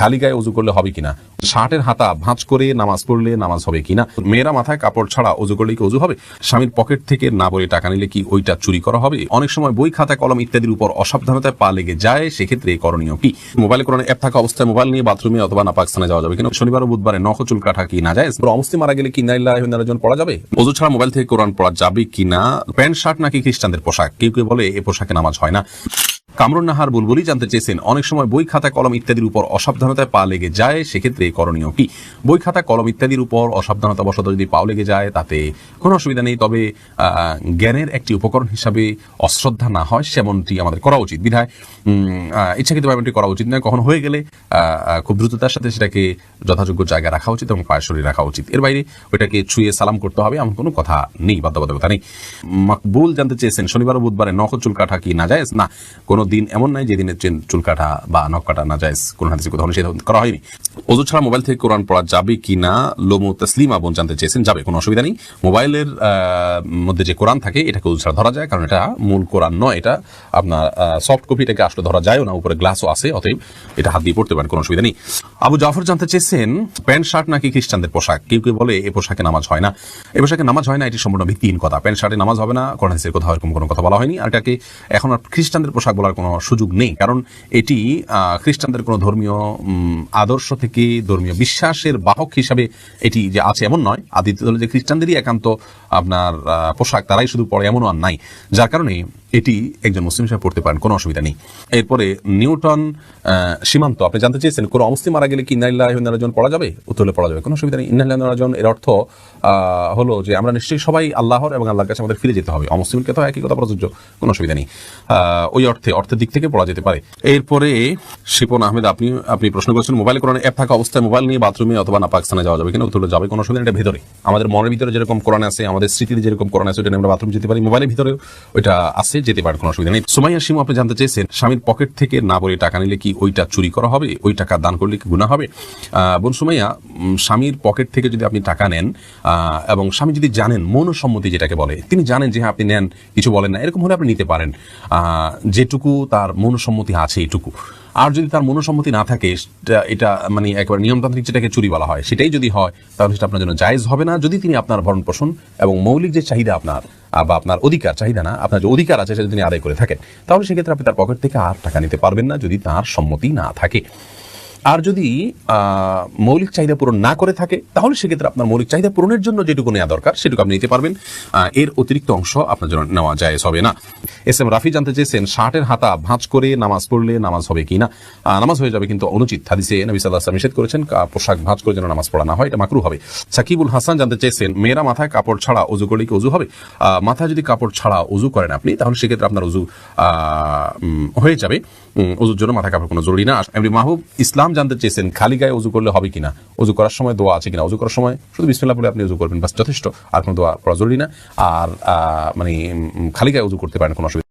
খালি গায়ে উজু করলে হবে কিনা? শার্টের হাতা ভাঁজ করে নামাজ পড়লে নামাজ হবে কিনা? মেয়েরা মাথায় কাপড় ছাড়া উজু করলে কি উজু হবে? স্বামীর পকেট থেকে না বলে টাকা নিলে কি ওইটা চুরি করা হবে? অনেক সময় বই, খাতা, কলম ইত্যাদির উপর অসাবধানতায় পা লেগে যায়, সেক্ষেত্রে করণীয় কি? মোবাইলে কোনো অ্যাপ থাকা অবস্থায় মোবাইল নিয়ে বাথরুমে অথবা না পাকিস্তানে যাওয়া যাবে কিনা? শনিবার বুধবারে নখ চুল কাটা কি না যায়? অবস্থি মারা গেলে কি নাইজন পড়া যাবে? অজু ছাড়া মোবাইল থেকে কোরআন পড়া যাবে কিনা? প্যান্ট, শার্ট নাকি খ্রিস্টানদের পোশাক? কেউ কেউ বলে এ পোশাকে নামাজ হয় না। কামরুন নাহার বুলবুলি জানতে চেয়েছেন, অনেক সময় বই খাতা, কলম ইত্যাদির উপর অসাবধানতায় পা লেগে যায়, সেক্ষেত্রে করণীয় কি? বই খাতা, কলম ইত্যাদির উপর অসাবধানতা বশত যদি পাও লেগে যায়, তাতে কোনো অসুবিধা নেই, তবে জ্ঞানের একটি উপকরণ হিসাবে অশ্রদ্ধা না হয়, সেমনটি আমাদের করা উচিত। বিধায় ইচ্ছাকৃতভাবে এমনটি করা উচিত নয়। কখন হয়ে গেলে খুব দ্রুততার সাথে সেটাকে যথাযোগ্য জায়গায় রাখা উচিত এবং পায়ে সরিয়ে রাখা উচিত। এর বাইরে ওইটাকে ছুঁয়ে সালাম করতে হবে, এমন কোনো কথা নেই, বাধ্যবাধকতা নেই। মকবুল জানতে চেয়েছেন, শনিবার ও বুধবারে নখ চুল কাটা কি না যায়? না, কোনো দিন এমন নাই যেদিনের চেন- চুল কাটা বা নখ কাটা না যায় কোন হাদিসে কোথাও নিষেধ করা হয়নি। অজু ছাড়া মোবাইল থেকে কোরআন পড়া যাবে কি না লোমো তসলিমা বোন জানতে চেয়েছেন, যাবে, কোনো অসুবিধা নেই। মোবাইলের মধ্যে যে কোরআন থাকে, এটাকে অজু ছাড়া ধরা যায়, কারণ এটা মূল কোরআন নয়, এটা আপনার সফট কপি এটাকে আসলে ধরা যায় না, উপরে গ্লাসও আছে, অতএব এটা হাত দিয়ে পড়তে পারেন, কোনো অসুবিধা নেই। আবু জাফর জানতে চেয়েছেন, প্যান্ট, শার্ট নাকি খ্রিস্টানদের পোশাক? কেউ কেউ বলে এ পোশাকে নামাজ হয় না। এ পোশাকে নামাজ হয় না, এটি সম্পূর্ণ ভিত্তিহীন কথা। প্যান্ট, শার্টে নামাজ হবে না, কোরআন, হাদিসের কোথাও এরকম কোনো কথা বলা হয়নি। আর এটাকে এখন আর খ্রিস্টানদের পোশাক বলার কোনো সুযোগ নেই। কারণ এটি খ্রিস্টানদের কোনো ধর্মীয় আদর্শ থেকে ধর্মীয় বিশ্বাসের বাহক হিসাবে এটি যে আছে এমন নয়। আদিত্য যে খ্রিস্টানদেরই একান্ত আপনার পোশাক, তারাই শুধু পড়ে এমনও আর নাই। যার কারণে এটি একজন মুসলিম হিসাবে পড়তে পারেন, কোনো অসুবিধা নেই। এরপরে নিউটন সীমান্ত, আপনি জানতে চেয়েছেন কোনো অমুসলিম মারা গেলে কি ইন্নাল্লাহ পড়া যাবে? উত্তর পড়া যাবে, কোনো অসুবিধা নেই। ইন্নাল্লাহ এর অর্থ হলো যে আমরা নিশ্চয়ই সবাই আল্লাহর এবং আল্লাহর কাছে আমাদের ফিরে যেতে হবে। অমুসলিমকে তো একই কথা প্রযোজ্য, কোনো অসুবিধা নেই। ওই অর্থে, অর্থের দিক থেকে পড়া যেতে পারে। এরপরে শিপন আহমেদ, আপনি আপনি প্রশ্ন করেছেন, মোবাইল কোরআন অ্যাপ থাকা অবস্থায় মোবাইল নিয়ে বাথরুমে অথবা না, পাকিস্তানে যাওয়া যাবে কিনা? উত্তর যাবে, কোনো অসুবিধা এটা ভেতরে। আমাদের মনের ভিতরে যেরকম কোরআন আছে, আমাদের স্মৃতিতে যেরকম কোরআন আছে ওটা আমরা বাথরুম যেতে পারি। মোবাইলের ভিতরে ওইটা আছে। যেতে পারে, কোনো অসুবিধা নেই। সুমাইয়া সিমু আপনি জানতে চেয়েছেন, স্বামীর পকেট থেকে না বলে টাকা নিলে কি ওইটা চুরি করা হবে? ওই টাকা দান করলে কি গুণা হবে? বোন সুমাইয়া স্বামীর পকেট থেকে যদি আপনি টাকা নেন এবং স্বামী যদি জানেন, মনসম্মতি যেটাকে বলে, তিনি জানেন যে হ্যাঁ আপনি নেন, কিছু বলেন না, এরকম হলে আপনি নিতে পারেন। যেটুকু তার মনসম্মতি আছে, এটুকু। আর যদি তার মনসম্মতি না থাকে এটা মানে একেবারে নিয়মতান্ত্রিক যেটাকে চুরি বলা হয়, সেটাই যদি হয়, তাহলে সেটা আপনার জন্য জায়জ হবে না। যদি তিনি আপনার ভরণ পোষণ এবং মৌলিক যে চাহিদা আপনার বা আপনার অধিকার, চাহিদা না, আপনার যে অধিকার আছে, সেটা তিনি আদায় করে থাকেন, তাহলে সেক্ষেত্রে আপনি তার পকেট থেকে আর টাকা নিতে পারবেন না যদি তার সম্মতি না থাকে। আর যদি মৌলিক চাহিদা পূরণ না করে থাকে তাহলে সেক্ষেত্রে আপনার মৌলিক চাহিদা পূরণের জন্য যেটুকু নেওয়া দরকার সেটুকু আপনি নিতে পারবেন। এর অতিরিক্ত অংশ আপনার জন্য নেওয়া যায় হবে না। এস এম রাফি জানতে চেয়েছেন শার্টের হাতা ভাঁজ করে নামাজ পড়লে নামাজ হবে কিনা আহ, নামাজ হয়ে যাবে কিন্তু অনুচিত হাদিসে নবী সাল্লাহ নিষেধ করেছেন পোশাক ভাঁজ করে যেন নামাজ পড়া না হয় এটা মাকরু হবে। সাকিবুল হাসান জানতে চেয়েছেন মেয়েরা মাথায় কাপড় ছাড়া উজু করলে কি উজু হবে? মাথায় যদি কাপড় ছাড়া উজু করেন আপনি তাহলে সেক্ষেত্রে আপনার উজু হয়ে যাবে। উজুর জন্য মাথা কাপড় কোনো জরুরি না। এমনি মাহবুব ইসলাম জানতে চেয়েছেন, খালি গায়ে উজু করলে হবে কিনা? উজু করার সময় দোয়া আছে কিনা? উজু করার সময় শুধু বিসমিল্লা বলে আপনি উজু করবেন, বাস যথেষ্ট। আর কোনো দোয়া পড়া জরুরি না। আর মানে খালি গায়ে উজু করতে পারেন, কোনো অসুবিধা